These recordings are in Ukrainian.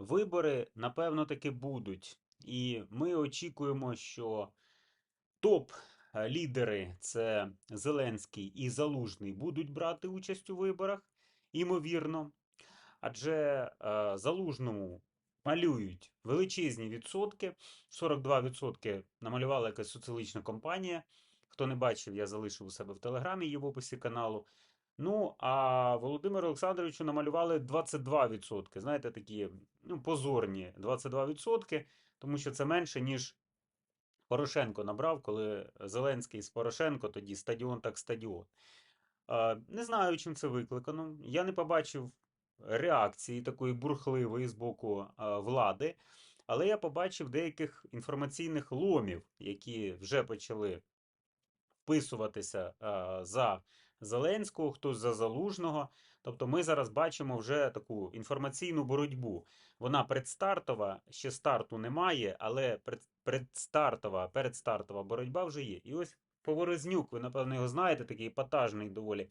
Вибори, напевно, таки будуть. І ми очікуємо, що топ-лідери це Зеленський і Залужний будуть брати участь у виборах, імовірно. Адже е, Залужному малюють величезні відсотки. 42% намалювала якась соціологічна компанія. Хто не бачив, я залишив у себе в телеграмі є в описі каналу. Ну, а Володимиру Олександровичу намалювали 22%. Знаєте, такі ну, позорні 22%, тому що це менше, ніж Порошенко набрав, коли Зеленський з Порошенко, тоді стадіон так стадіон. Не знаю, чим це викликано. Я не побачив реакції такої бурхливої з боку влади, але я побачив деяких інформаційних ломів, які вже почали вписуватися за Зеленського, хтось за Залужного. Тобто ми зараз бачимо вже таку інформаційну боротьбу. Вона предстартова, ще старту немає, але пред- предстартова, передстартова боротьба вже є. І ось Поворознюк, ви, напевно, його знаєте, такий епатажний доволі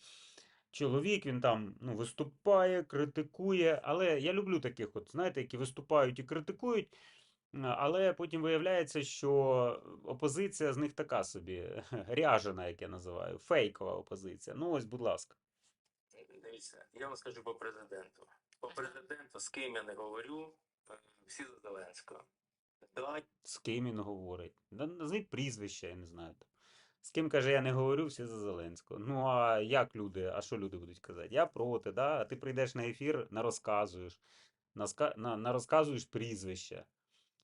чоловік, він там ну, виступає, критикує. Але я люблю таких, от, знаєте, які виступають і критикують. Але потім виявляється, що опозиція з них така собі ряжена, як я називаю, фейкова опозиція. Ну ось, будь ласка. Дивіться, я вам скажу по президенту. По президенту, з ким я не говорю, е, всі за Зеленського. Да, З ким він говорить? Да назвіть прізвище, я не знаю. З ким каже, я не говорю, всі за Зеленського. Ну а як люди? А що люди будуть казати? Я проти, да? А ти прийдеш на ефір, нарозказуєш, наска... на... нарозказуєш прізвище.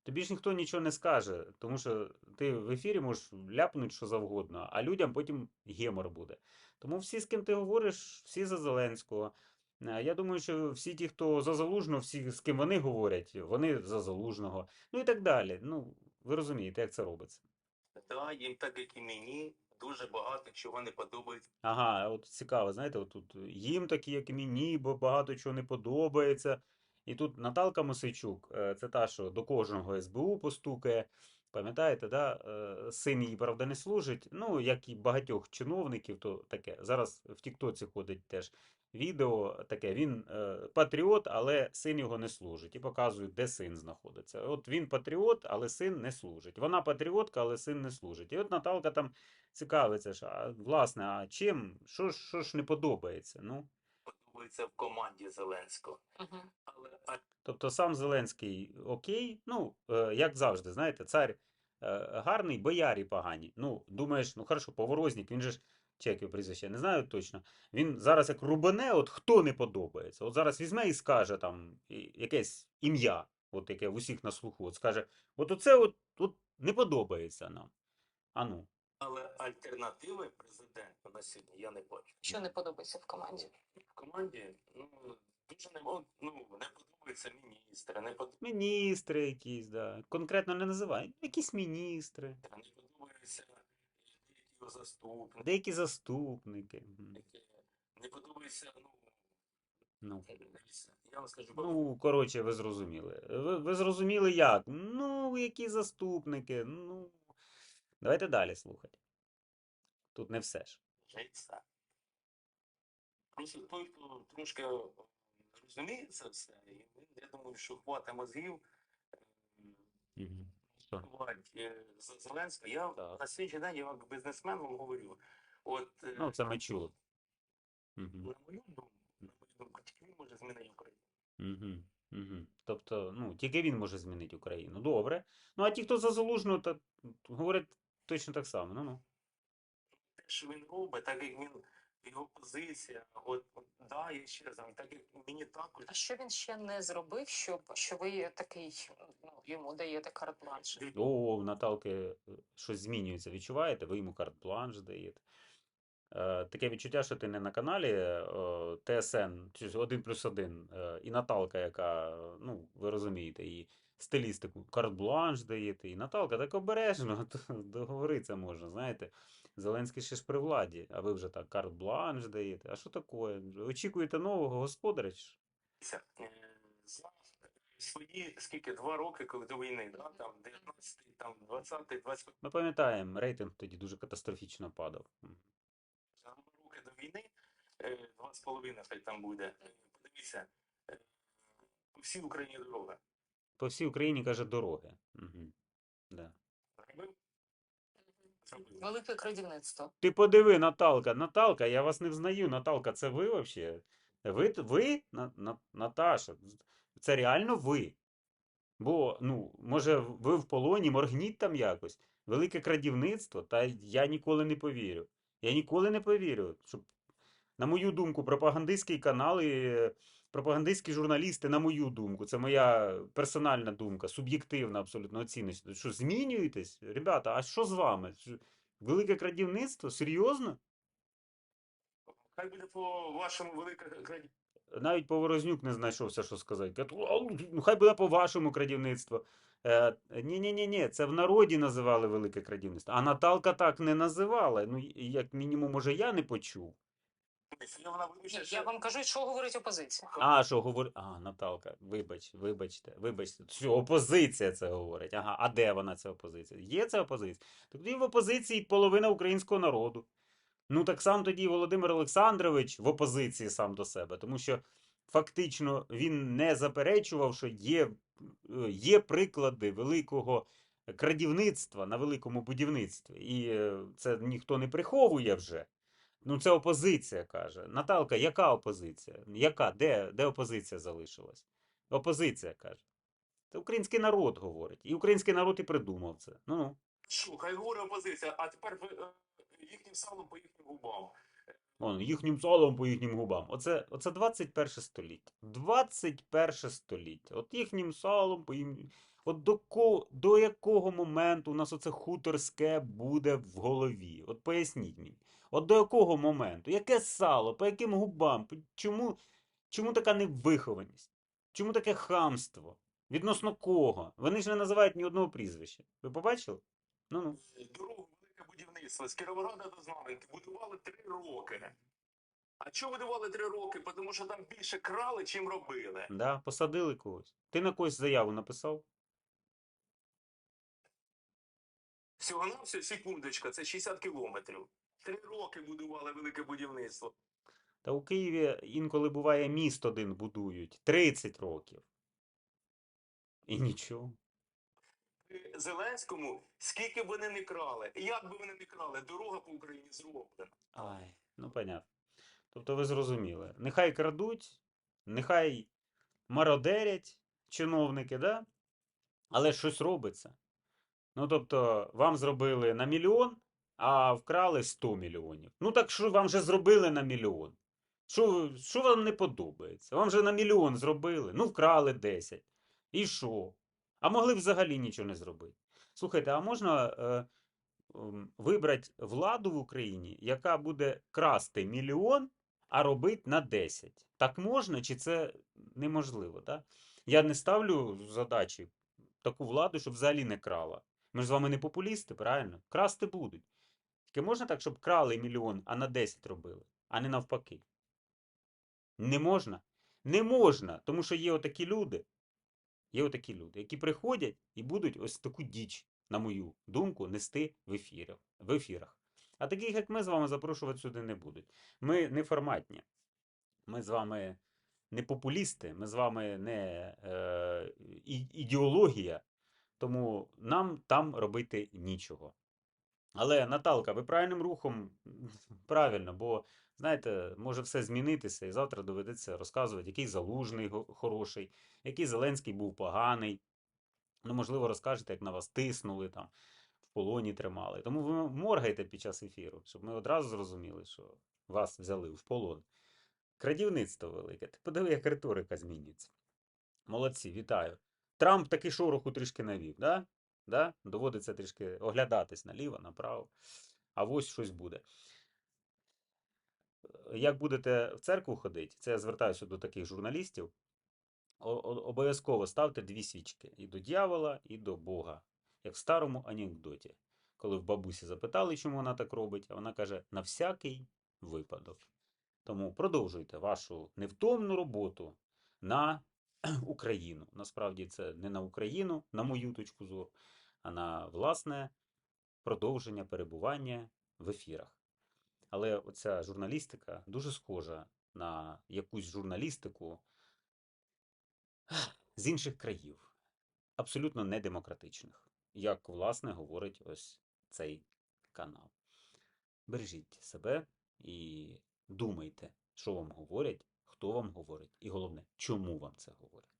Тобі ж ніхто нічого не скаже, тому що ти в ефірі можеш ляпнути що завгодно, а людям потім гемор буде. Тому всі, з ким ти говориш, всі за Зеленського. Е, Я думаю, що всі ті, хто за Залужного, всі, з ким вони говорять, вони за Залужного. Ну і так далі. Ну, ви розумієте, як це робиться. да, їм так, як і мені, дуже багато чого не подобається. Ага, от цікаво, знаєте, от тут їм такі, як і мені, бо багато чого не подобається. І тут Наталка Мосичук, е, це та, що до кожного СБУ постукає. Пам'ятаєте, да? е, син її, правда, не служить. Ну, як і багатьох чиновників, то таке. Зараз в Тіктоці ходить теж відео таке. Він е, патріот, але син його не служить. І показують, де син знаходиться. От він патріот, але син не служить. Вона патріотка, але син не служить. І от Наталка там цікавиться, а, власне, а чим? Що ж, що ж не подобається? Ну, Подобається в команді Зеленського. Мгм. Але тобто сам Зеленський окей, ну, е, як завжди, знаєте, цар е, гарний, боярі погані. Ну, думаєш, ну хорошо, Поворозник, він же ж, чи прізвище, не знаю точно. Він зараз як рубане, от хто не подобається. От зараз візьме і скаже там якесь ім'я, от яке в усіх на слуху, от скаже, от оце от, от не подобається нам. А ну. Але альтернативи президенту на сьогодні я не бачу. Що не подобається в команді? В команді ну, дуже не, ну, не подобаються міністри, не Міністри якісь, да. Конкретно не називай. Якісь міністри, не подобаються деякі його заступники, деякі заступники. Не подобається, ну, Ну, я вам скажу, ну, коротше, ви зрозуміли. Ви, ви зрозуміли як? Ну, які заступники. Ну. Давайте далі слухати. Тут не все ж. Просто той, хто трошки розуміє це все, і я думаю, що хватить мозгів? Бувати, е, з- Зеленського. Я на свій день, я як бізнесмен вам говорю. От, е, Ну, це ми чули. На мою думку, на мою думку, тільки він може змінити Україну. Угу. Угу. Тобто, ну, тільки він може змінити Україну. Добре. Ну, а ті, хто за залужного, то говорять точно так само. Ну, ну. Те, що він робить, так як він, його позиція, от, от да, я ще раз, так як мені також А що він ще не зробив, щоб що ви такий ну, йому даєте карт-бланш? О, в Наталки е, щось змінюється. Відчуваєте? Ви йому карт-бланш даєте. Е, таке відчуття, що ти не на каналі е, ТСН, чи 1 плюс 1, е, і Наталка, яка, ну, ви розумієте, і стилістику, карт-бланш даєте, і Наталка так обережно, то договоритися можна, знаєте. Зеленський ще ж при владі, а ви вже так карт-бланш даєте. А що таке? Очікуєте нового господаря? свої скільки два роки, коли до війни, да, там 19, там 20, 20 Ми пам'ятаємо, рейтинг тоді дуже катастрофічно падав. М. за два роки до війни, е, два з половиною хай там буде. Е, Подивіться, е, по всій Україні дорога. По всій Україні каже дороги. Угу. Да. Велике крадівництво. Ти подиви, Наталка. Наталка, я вас не взнаю. Наталка, це ви вообще? Ви, ви? На, на, Наташа, це реально ви? Бо, ну, може, ви в полоні, моргніть там якось. Велике крадівництво, та я ніколи не повірю. Я ніколи не повірю, щоб, на мою думку, пропагандистські канали, пропагандистські журналісти, на мою думку, це моя персональна думка, суб'єктивна абсолютно оціночна. Що змінюєтесь? Ребята, а що з вами? Велике крадівництво? Серйозно? Хай буде по вашому велике краді. Навіть Поворознюк не знайшовся, що сказати. Ну, хай буде по вашому крадівництво. Е, ні, ні, ні, ні, це в народі називали велике крадівництво. А Наталка так не називала. Ну, як мінімум, може, я не почув. Вона вирішує, Ні, Я вам кажу, що говорить опозиція. А, що говорить? А, Наталка, вибач, вибачте, вибачте. Що, опозиція це говорить. Ага, а де вона ця опозиція? Є ця опозиція? Тоді в опозиції половина українського народу. Ну, так сам тоді Володимир Олександрович в опозиції сам до себе, тому що фактично він не заперечував, що є, є приклади великого крадівництва на великому будівництві. І е, це ніхто не приховує вже. Ну, це опозиція каже. Наталка, яка опозиція? Яка? Де, де опозиція залишилась? Опозиція каже. Це український народ говорить. І український народ і придумав це. Ну, ну. Слухай, хай говорить опозиція, а тепер ви е, їхнім салом по їхнім губам. Вон, їхнім салом по їхнім губам. Оце, оце 21 століття. 21 століття. От їхнім салом по їм. От до, ко, до якого моменту у нас оце хуторське буде в голові? От поясніть мені. От до якого моменту? Яке сало? По яким губам? Чому, чому така невихованість? Чому таке хамство? Відносно кого? Вони ж не називають ні одного прізвища. Ви побачили? Ну будівництво з Кіровограда до Знам'янки будували три роки. А чого будували три роки? Тому що там більше крали, чим робили. Да, посадили когось. Ти на когось заяву написав? Всього на все, секундочка, це 60 кілометрів. Три роки будували велике будівництво. Та у Києві інколи буває міст один будують 30 років. І нічого. Зеленському, скільки б вони не крали, як би вони не крали, дорога по Україні зроблена. Ай, ну понятно. Тобто ви зрозуміли. Нехай крадуть, нехай мародерять чиновники, да? але щось робиться. Ну, тобто, вам зробили на мільйон, а вкрали 100 мільйонів. Ну так що вам же зробили на мільйон? Що, що вам не подобається? Вам же на мільйон зробили, ну вкрали 10. І що? А могли б взагалі нічого не зробити. Слухайте, а можна е, ем, вибрати владу в Україні, яка буде красти мільйон, а робить на 10? Так можна, чи це неможливо? Да? Я не ставлю задачі таку владу, щоб взагалі не крала. Ми ж з вами не популісти, правильно? Красти будуть. Тільки можна так, щоб крали мільйон, а на 10 робили, а не навпаки. Не можна. Не можна, тому що є отакі люди, є отакі люди, які приходять і будуть ось таку діч, на мою думку, нести в ефірах. В ефірах. А таких, як ми з вами, запрошувати сюди не будуть. Ми не форматні. Ми з вами не популісти, ми з вами не е, ідеологія, тому нам там робити нічого. Але Наталка, ви правильним рухом правильно, бо знаєте, може все змінитися, і завтра доведеться розказувати, який залужний хороший, який Зеленський був поганий. Ну, можливо, розкажете, як на вас тиснули там, в полоні тримали. Тому ви моргайте під час ефіру, щоб ми одразу зрозуміли, що вас взяли в полон. Крадівництво велике. Ти подиви, як риторика змінюється. Молодці, вітаю. Трамп таки шороху трішки навів, да? Да? Доводиться трішки оглядатись наліво, направо. А ось щось буде. Як будете в церкву ходити, це я звертаюся до таких журналістів. Обов'язково ставте дві свічки і до дьявола, і до Бога, як в старому анекдоті. Коли в бабусі запитали, чому вона так робить, а вона каже: на всякий випадок. Тому продовжуйте вашу невтомну роботу на Україну. Насправді це не на Україну, на мою точку зору, а на власне продовження перебування в ефірах. Але оця журналістика дуже схожа на якусь журналістику з інших країв. абсолютно недемократичних, як власне говорить ось цей канал. Бережіть себе і думайте, що вам говорять, хто вам говорить, і головне, чому вам це говорять.